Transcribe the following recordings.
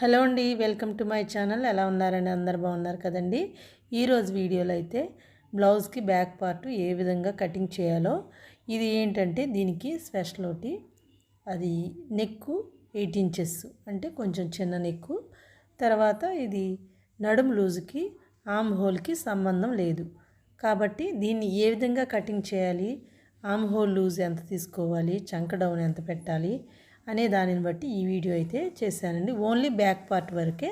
Hello అండి welcome to my channel. ఎలా ఉన్నారండి? అందరు బాగున్నారు కదండి? ఈరోజు వీడియోలో అయితే బ్లౌజ్కి బ్యాక్ పార్ట్ ఏ విధంగా కటింగ్ చేయాలో ఇది ఏంటంటే దీనికి స్పెషల్ ఒకటి అది నెక్కు ఎయిట్ ఇంచెస్ అంటే కొంచెం చిన్న నెక్కు. తర్వాత ఇది నడుము లూజుకి ఆమ్ హోల్కి సంబంధం లేదు. కాబట్టి దీన్ని ఏ విధంగా కటింగ్ చేయాలి? ఆమ్ హోల్ లూజ్ ఎంత తీసుకోవాలి? చంక డౌన్ ఎంత పెట్టాలి? అనే దానిని బట్టి ఈ వీడియో అయితే చేశానండి. ఓన్లీ బ్యాక్ పార్ట్ వరకే.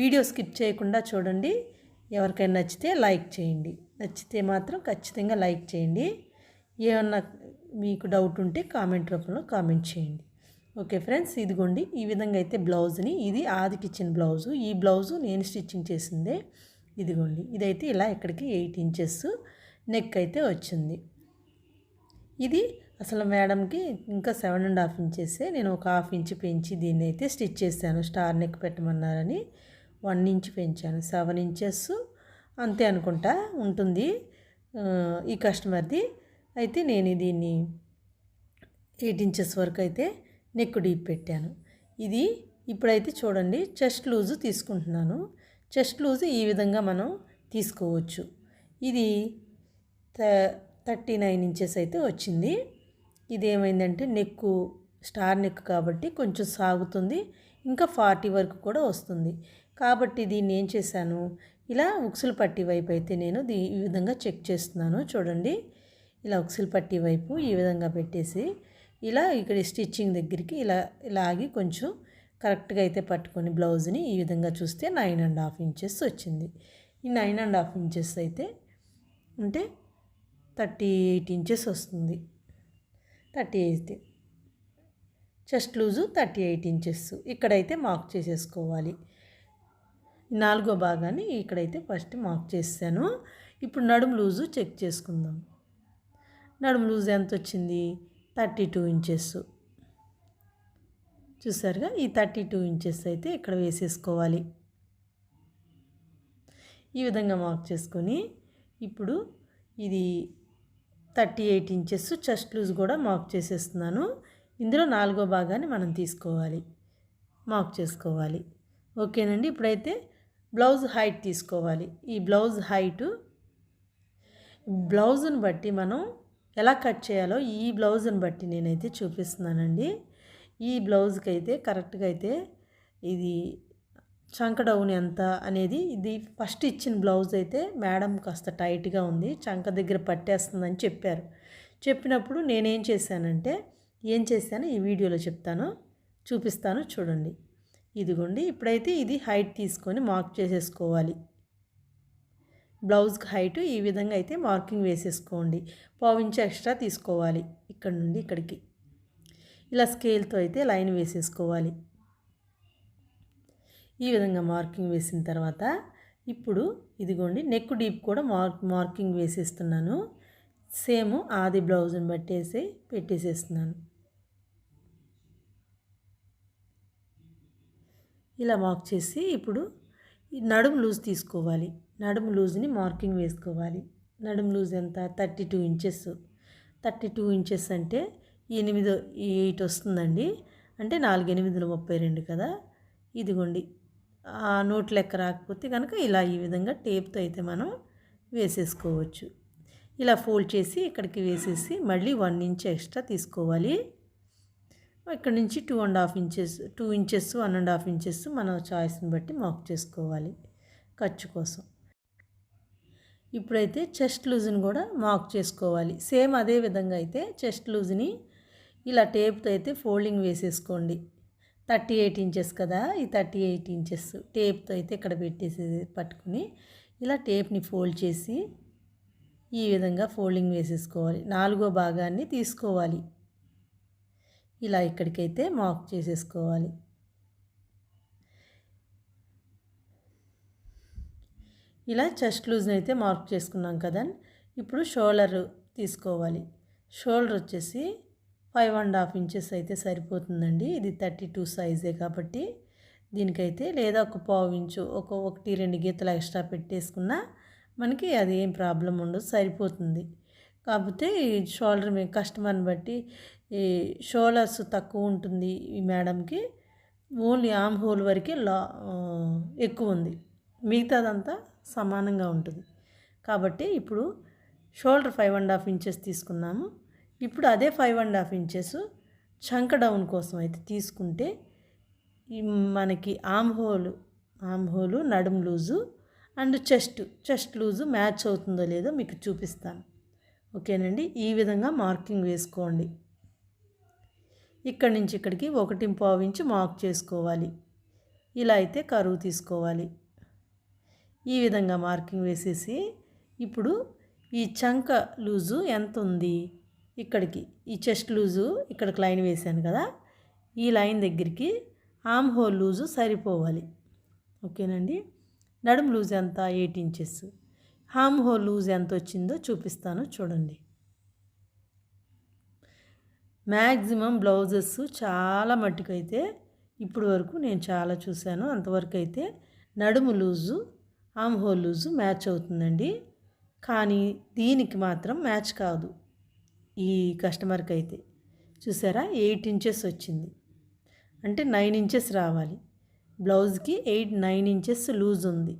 వీడియో స్కిప్ చేయకుండా చూడండి. ఎవరికైనా నచ్చితే లైక్ చేయండి. నచ్చితే మాత్రం ఖచ్చితంగా లైక్ చేయండి. ఏమన్నా మీకు డౌట్ ఉంటే కామెంట్ రూపంలో కామెంట్ చేయండి. ఓకే ఫ్రెండ్స్ ఇదిగోండి. ఈ విధంగా అయితే బ్లౌజ్ని ఇది ఆదికి ఇచ్చిన బ్లౌజు. ఈ బ్లౌజు నేను స్టిచ్చింగ్ చేసిందే. ఇదిగోండి. ఇదైతే ఇలా ఇక్కడికి ఎయిట్ ఇంచెస్ నెక్ అయితే వచ్చింది. ఇది అసలు మేడంకి ఇంకా సెవెన్ అండ్ హాఫ్ ఇంచెసే నేను ఒక హాఫ్ ఇంచ్ పెంచి దీన్ని అయితే స్టిచ్ చేశాను. స్టార్ నెక్ పెట్టమన్నారని వన్ ఇంచ్ పెంచాను. సెవెన్ ఇంచెస్ అంతే అనుకుంటా ఉంటుంది ఈ కస్టమర్ది. అయితే నేను దీన్ని ఎయిట్ ఇంచెస్ వరకు అయితే నెక్ డీప్ పెట్టాను. ఇది ఇప్పుడైతే చూడండి చెస్ట్ లూజు తీసుకుంటున్నాను. చెస్ట్ లూజు ఈ విధంగా మనం తీసుకోవచ్చు. ఇది థర్టీ నైన్ ఇంచెస్ అయితే వచ్చింది. ఇది ఏమైందంటే నెక్కు స్టార్ నెక్ కాబట్టి కొంచెం సాగుతుంది. ఇంకా ఫార్టీ వరకు కూడా వస్తుంది. కాబట్టి దీన్ని ఏం చేశాను? ఇలా ఉక్సులు పట్టి వైపు అయితే నేను దీ ఈ విధంగా చెక్ చేస్తున్నాను. చూడండి. ఇలా ఉక్సులు పట్టి వైపు ఈ విధంగా పెట్టేసి ఇలా ఇక్కడ స్టిచ్చింగ్ దగ్గరికి ఇలా లాగి కొంచెం కరెక్ట్గా అయితే పట్టుకొని బ్లౌజ్ని ఈ విధంగా చూస్తే నైన్ అండ్ హాఫ్ ఇంచెస్ వచ్చింది. ఈ నైన్ అండ్ హాఫ్ ఇంచెస్ అయితే అంటే థర్టీ ఎయిట్ ఇంచెస్ వస్తుంది. Thirty eight. Chest loose thirty eight inches. ఇక్కడైతే మార్క్ చేసేసుకోవాలి. నాలుగో భాగాన్ని ఇక్కడైతే ఫస్ట్ మార్క్ చేశాను ఇప్పుడు నడుము లూజు చెక్ చేసుకుందాం. నడుము లూజ్ ఎంత వచ్చింది థర్టీ టూ ఇంచెస్. చూసారుగా? ఈ థర్టీ టూ ఇంచెస్ అయితే ఇక్కడ వేసేసుకోవాలి. ఈ విధంగా మార్క్ చేసుకొని ఇప్పుడు ఇది thirty eight inches chest loose కూడా మార్క్ చేసేస్తున్నాను. ఇందులో నాలుగో భాగాన్ని మనం తీసుకోవాలి. మార్క్ చేసుకోవాలి. ఓకేనండి? ఇప్పుడైతే బ్లౌజ్ హైట్ తీసుకోవాలి. ఈ బ్లౌజ్ హైటు బ్లౌజ్ని బట్టి మనం ఎలా కట్ చేయాలో ఈ బ్లౌజ్ని బట్టి నేనైతే చూపిస్తున్నానండి. ఈ బ్లౌజ్కి అయితే కరెక్ట్గా అయితే ఇది చంక డౌన్ ఎంత అనేది ఇది ఫస్ట్ ఇచ్చిన బ్లౌజ్ అయితే మేడం కాస్త టైట్గా ఉంది చంక దగ్గర పట్టేస్తుందని చెప్పారు. చెప్పినప్పుడు నేనేం చేశానంటే ఏం చేశాను ఈ వీడియోలో చెప్తాను చూపిస్తాను చూడండి. ఇదిగోండి ఇప్పుడైతే ఇది హైట్ తీసుకొని మార్క్ చేసేసుకోవాలి. బ్లౌజ్కి హైట్ ఈ విధంగా అయితే మార్కింగ్ వేసేసుకోండి. పావించి ఎక్స్ట్రా తీసుకోవాలి ఇక్కడ నుండి ఇక్కడికి. ఇలా స్కేల్తో అయితే లైన్ వేసేసుకోవాలి. ఈ విధంగా మార్కింగ్ వేసిన తర్వాత ఇప్పుడు ఇదిగోండి నెక్ డీప్ కూడా మార్క్ మార్కింగ్ వేసేస్తున్నాను. సేమ్ ఆది బ్లౌజ్ని బట్టేసి పెట్టేసేస్తున్నాను. ఇలా మార్క్ చేసి ఇప్పుడు నడుము లూజ్ తీసుకోవాలి. నడుము లూజ్ని మార్కింగ్ వేసుకోవాలి. నడుము లూజ్ ఎంత? Thirty two inches. Thirty two inches అంటే ఎనిమిది ఎయిట్ వస్తుందండి. అంటే నాలుగు ఎనిమిదిలో ముప్పై రెండు కదా? ఇదిగోండి నోట్ లెక్క రాకపోతే కనుక ఇలా ఈ విధంగా టేప్తో అయితే మనం వేసేసుకోవచ్చు. ఇలా ఫోల్డ్ చేసి ఇక్కడికి వేసేసి మళ్ళీ వన్ ఇంచ్ ఎక్స్ట్రా తీసుకోవాలి. ఇక్కడ నుంచి two and half inches two inches one and half inches మన చాయిస్ని బట్టి మార్క్ చేసుకోవాలి ఖర్చు కోసం. ఇప్పుడైతే చెస్ట్ లూజ్ని కూడా మార్క్ చేసుకోవాలి. సేమ్ అదే విధంగా అయితే చెస్ట్ లూజ్ని ఇలా టేప్తో అయితే ఫోల్డింగ్ వేసేసుకోండి. థర్టీ ఎయిట్ ఇంచెస్ కదా ఈ థర్టీ ఎయిట్ ఇంచెస్ టేప్తో అయితే ఇక్కడ పెట్టేసి పట్టుకుని ఇలా టేప్ని ఫోల్డ్ చేసి ఈ విధంగా ఫోల్డింగ్ వేసేసుకోవాలి. నాలుగో భాగాన్ని తీసుకోవాలి. ఇలా ఇక్కడికైతే మార్క్ చేసేసుకోవాలి. ఇలా చెస్ట్ లూజ్ని అయితే మార్క్ చేసుకున్నాం కదా ఇప్పుడు షోల్డర్ తీసుకోవాలి. షోల్డర్ వచ్చేసి ఫైవ్ అండ్ హాఫ్ ఇంచెస్ అయితే సరిపోతుందండి. ఇది థర్టీ టూ సైజే కాబట్టి దీనికైతే లేదా ఒక పావు ఇంచు ఒక ఒకటి రెండు గీతలు ఎక్స్ట్రా పెట్టేసుకున్నా మనకి అది ఏం ప్రాబ్లం ఉండదు సరిపోతుంది. కాకపోతే ఈ షోల్డర్ మీ కస్టమర్ని బట్టి ఈ షోల్డర్స్ తక్కువ ఉంటుంది ఈ మేడంకి ఓన్లీ ఆమ్ హోల్ వరకే లా ఎక్కువ ఉంది. మిగతాదంతా సమానంగా ఉంటుంది. కాబట్టి ఇప్పుడు shoulder five and half inches తీసుకున్నాము ఇప్పుడు అదే ఫైవ్ అండ్ హాఫ్ ఇంచెస్ చంక డౌన్ కోసం అయితే తీసుకుంటే మనకి ఆమ్ హోల్ ఆమ్ హోలు నడుం loose and chest chest loose match అవుతుందో లేదో మీకు చూపిస్తాను. ఓకేనండి? ఈ విధంగా మార్కింగ్ వేసుకోండి. ఇక్కడి నుంచి ఇక్కడికి ఒకటి పావు ఇంచు మార్క్ చేసుకోవాలి. ఇలా అయితే కరువు తీసుకోవాలి. ఈ విధంగా మార్కింగ్ వేసేసి ఇప్పుడు ఈ చంక లూజు ఎంత ఉంది? ఇక్కడికి. ఈ చెస్ట్ లూజు ఇక్కడికి లైన్ వేశాను కదా. ఈ లైన్ దగ్గరికి ఆమ్ హోల్ లూజు సరిపోవాలి. ఓకేనండి? నడుం లూజ్ ఎంత? Eight inches. Arm hole loose ఎంత వచ్చిందో చూపిస్తాను. చూడండి. మ్యాక్సిమం బ్లౌజెస్ చాలా మట్టుకు అయితే ఇప్పుడు వరకు నేను చాలా చూశాను. అంతవరకు అయితే నడుము loose arm hole loose match అవుతుందండి. కానీ దీనికి మాత్రం మ్యాచ్ కాదు. ఈ కస్టమర్కి అయితే. చూసారా? ఎయిట్ ఇంచెస్ వచ్చింది. అంటే నైన్ ఇంచెస్ రావాలి. బ్లౌజ్కి ఎయిట్ నైన్ ఇంచెస్ లూజ్ ఉంది.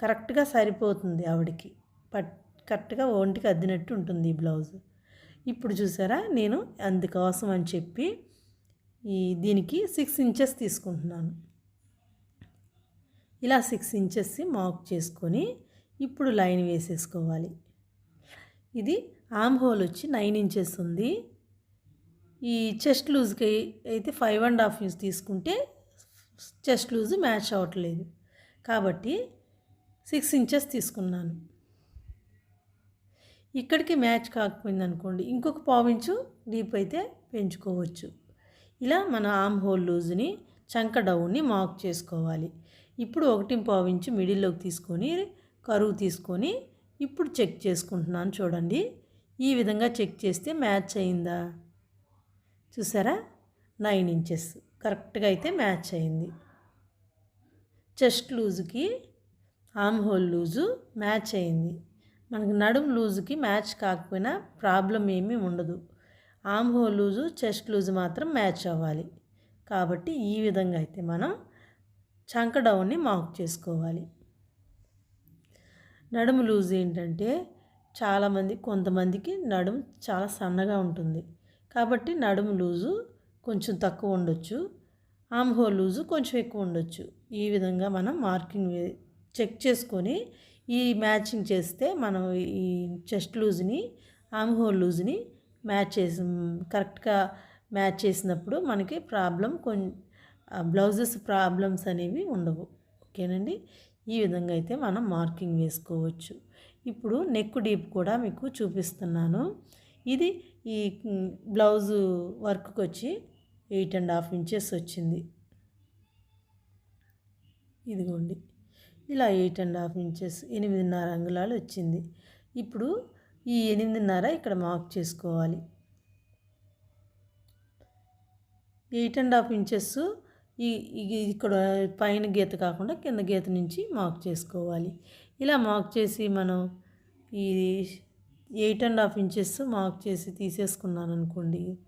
కరెక్ట్గా సరిపోతుంది ఆవిడకి. పట్ కరెక్ట్గా ఒంటికి అద్దినట్టు ఉంటుంది ఈ బ్లౌజ్. ఇప్పుడు చూసారా? నేను అందుకోసం అని చెప్పి ఈ దీనికి సిక్స్ ఇంచెస్ తీసుకుంటున్నాను. ఇలా సిక్స్ ఇంచెస్ మార్క్ చేసుకొని ఇప్పుడు లైన్ వేసేసుకోవాలి. ఇది ఆమ్ హోల్ వచ్చి నైన్ ఇంచెస్ ఉంది. ఈ చెస్ట్ లూజ్కి అయితే ఫైవ్ అండ్ హాఫ్ ఇంచ్ తీసుకుంటే చెస్ట్ లూజ్ మ్యాచ్ అవ్వట్లేదు. కాబట్టి సిక్స్ ఇంచెస్ తీసుకున్నాను. ఇక్కడికి మ్యాచ్ కాకపోయింది అనుకోండి ఇంకొక పావించు డీప్ అయితే పెంచుకోవచ్చు. ఇలా మన ఆమ్ హోల్ లూజ్ని చంక డౌన్ని మార్క్ చేసుకోవాలి. ఇప్పుడు ఒకటి పావించు మిడిల్లోకి తీసుకొని కరువు తీసుకొని ఇప్పుడు చెక్ చేసుకుంటున్నాను చూడండి. ఈ విధంగా చెక్ చేస్తే మ్యాచ్ అయిందా? చూసారా? Nine inches. కరెక్ట్గా అయితే మ్యాచ్ అయింది. చెస్ట్ లూజుకి ఆమ్ హోల్ లూజు మ్యాచ్ అయింది. మనకి నడుము లూజుకి మ్యాచ్ కాకపోయినా ప్రాబ్లం ఏమీ ఉండదు. Arm hole loose chest loose మాత్రం మ్యాచ్ అవ్వాలి. కాబట్టి ఈ విధంగా అయితే మనం చంక డౌన్ని మార్క్ చేసుకోవాలి. నడుము లూజ్ ఏంటంటే చాలామంది కొంతమందికి నడుము చాలా సన్నగా ఉంటుంది. కాబట్టి నడుము లూజు కొంచెం తక్కువ ఉండొచ్చు. ఆమ్ హోల్ లూజు కొంచెం ఎక్కువ ఉండొచ్చు. ఈ విధంగా మనం మార్కింగ్ చెక్ చేసుకొని ఈ మ్యాచింగ్ చేస్తే మనం ఈ చెస్ట్ లూజ్ని ఆమ్ హోల్ లూజ్ని మ్యాచ్ చేసి కరెక్ట్గా మ్యాచ్ చేసినప్పుడు మనకి ప్రాబ్లం కొన్ బ్లౌజెస్ ప్రాబ్లమ్స్ అనేవి ఉండవు. ఓకేనండి? ఈ విధంగా అయితే మనం మార్కింగ్ వేసుకోవచ్చు. ఇప్పుడు నెక్ డీప్ కూడా మీకు చూపిస్తున్నాను. ఇది ఈ బ్లౌజు వర్క్కి వచ్చి ఎయిట్ అండ్ హాఫ్ ఇంచెస్ వచ్చింది. ఇదిగోండి. ఇలా ఎయిట్ అండ్ హాఫ్ ఇంచెస్ ఎనిమిదిన్నర అంగుళాలు వచ్చింది. ఇప్పుడు ఈ ఎనిమిదిన్నర ఇక్కడ మార్క్ చేసుకోవాలి. ఎయిట్ అండ్ హాఫ్ ఇంచెస్ ఈ ఈ- ఇక్కడ పైన గీత కాకుండా కింద గీత నుంచి మార్క్ చేసుకోవాలి. ఇలా మార్క్ చేసి మనం ఈ eight and half inches mark చేసి తీసేసుకున్నాను అనుకోండి.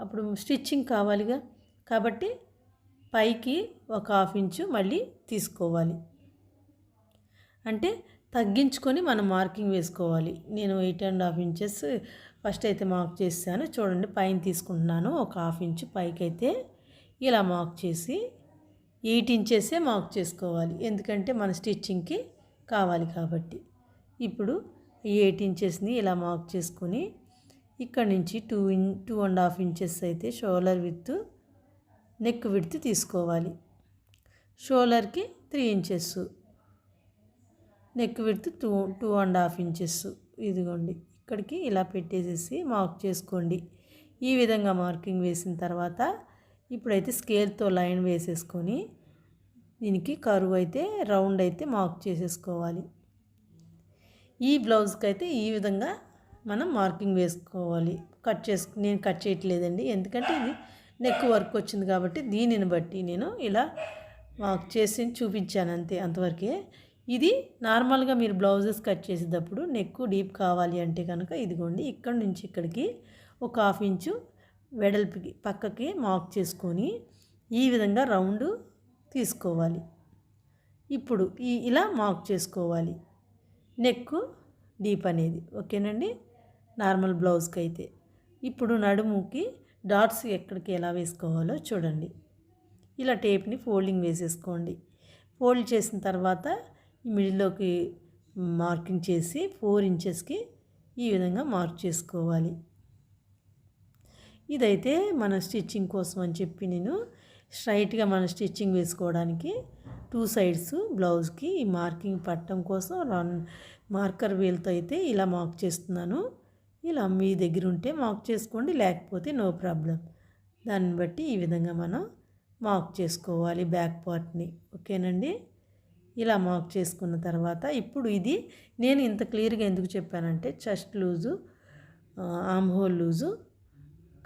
అప్పుడు స్టిచ్చింగ్ కావాలిగా. కాబట్టి పైకి ఒక హాఫ్ ఇంచు మళ్ళీ తీసుకోవాలి. అంటే తగ్గించుకొని మనం మార్కింగ్ వేసుకోవాలి. నేను eight and half inches first అయితే మార్క్ చేశాను. చూడండి పైన తీసుకుంటున్నాను. ఒక హాఫ్ ఇంచు పైకి అయితే ఇలా మార్క్ చేసి ఎయిట్ ఇంచెసే మార్క్ చేసుకోవాలి. ఎందుకంటే మన స్టిచ్చింగ్కి కావాలి కాబట్టి. ఇప్పుడు ఈ ఎయిట్ ఇంచెస్ని ఇలా మార్క్ చేసుకొని ఇక్కడ నుంచి two in two and half inches అయితే షోల్డర్ విత్ నెక్ విడ్త్ తీసుకోవాలి. షోల్డర్కి three inches neck width two two and half inches ఇదిగోండి ఇక్కడికి ఇలా పెట్టేసేసి మార్క్ చేసుకోండి. ఈ విధంగా మార్కింగ్ వేసిన తర్వాత ఇప్పుడైతే స్కేల్తో లైన్ వేసేసుకొని దీనికి కరువు అయితే రౌండ్ అయితే మార్క్ చేసేసుకోవాలి. ఈ బ్లౌజ్కి అయితే ఈ విధంగా మనం మార్కింగ్ వేసుకోవాలి. కట్ చేసుకు నేను కట్ చేయట్లేదండి. ఎందుకంటే ఇది నెక్ వర్క్ వచ్చింది కాబట్టి దీనిని బట్టి నేను ఇలా మాకు చేసి చూపించాను అంతే అంతవరకే. ఇది నార్మల్గా మీరు బ్లౌజెస్ కట్ చేసేటప్పుడు నెక్ డీప్ కావాలి అంటే కనుక ఇదిగోండి ఇక్కడ నుంచి ఇక్కడికి ఒక హాఫ్ ఇంచు వెడల్పుకి పక్కకి మార్క్ చేసుకొని ఈ విధంగా రౌండ్ తీసుకోవాలి. ఇప్పుడు ఈ ఇలా మార్క్ చేసుకోవాలి. నెక్ డీప్ అనేది ఓకేనండి? నార్మల్ బ్లౌజ్కి అయితే ఇప్పుడు నడుముకి డాట్స్ ఎక్కడికి ఎలా వేసుకోవాలో చూడండి. ఇలా టేప్ని ఫోల్డింగ్ వేసేసుకోండి. ఫోల్డ్ చేసిన తర్వాత ఈ మిడిల్లోకి మార్కింగ్ చేసి ఫోర్ ఇంచెస్కి ఈ విధంగా మార్క్ చేసుకోవాలి. ఇదైతే మన స్టిచ్చింగ్ కోసం అని చెప్పి నేను స్ట్రైట్గా మన స్టిచ్చింగ్ వేసుకోవడానికి టూ సైడ్స్ బ్లౌజ్కి ఈ మార్కింగ్ పట్టడం కోసం రన్ మార్కర్ వీల్తో అయితే ఇలా మార్క్ చేస్తున్నాను. ఇలా మీ దగ్గర ఉంటే మార్క్ చేసుకోండి లేకపోతే నో ప్రాబ్లం. దాన్ని బట్టి ఈ విధంగా మనం మార్క్ చేసుకోవాలి బ్యాక్ పార్ట్ని. ఓకేనండి? ఇలా మార్క్ చేసుకున్న తర్వాత ఇప్పుడు ఇది నేను ఇంత క్లియర్గా ఎందుకు చెప్పానంటే chest loose arm hole loose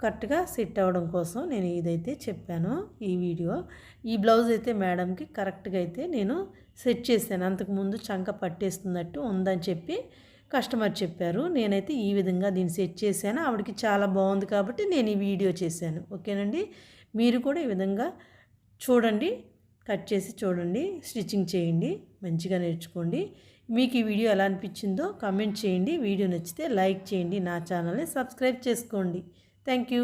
కరెక్ట్గా సెట్ అవ్వడం కోసం నేను ఇదైతే చెప్పాను ఈ వీడియో. ఈ బ్లౌజ్ అయితే మేడంకి కరెక్ట్గా అయితే నేను సెట్ చేశాను. అంతకుముందు చంక పట్టేస్తున్నట్టు ఉందని చెప్పి కస్టమర్ చెప్పారు. నేనైతే ఈ విధంగా దీన్ని సెట్ చేశాను. ఆవిడకి చాలా బాగుంది కాబట్టి నేను ఈ వీడియో చేశాను. ఓకేనండి? మీరు కూడా ఈ విధంగా చూడండి. కట్ చేసి చూడండి. స్టిచ్చింగ్ చేయండి. మంచిగా నేర్చుకోండి. మీకు ఈ వీడియో ఎలా అనిపించిందో కామెంట్ చేయండి. వీడియో నచ్చితే లైక్ చేయండి. నా ఛానల్ని సబ్స్క్రైబ్ చేసుకోండి. Thank you.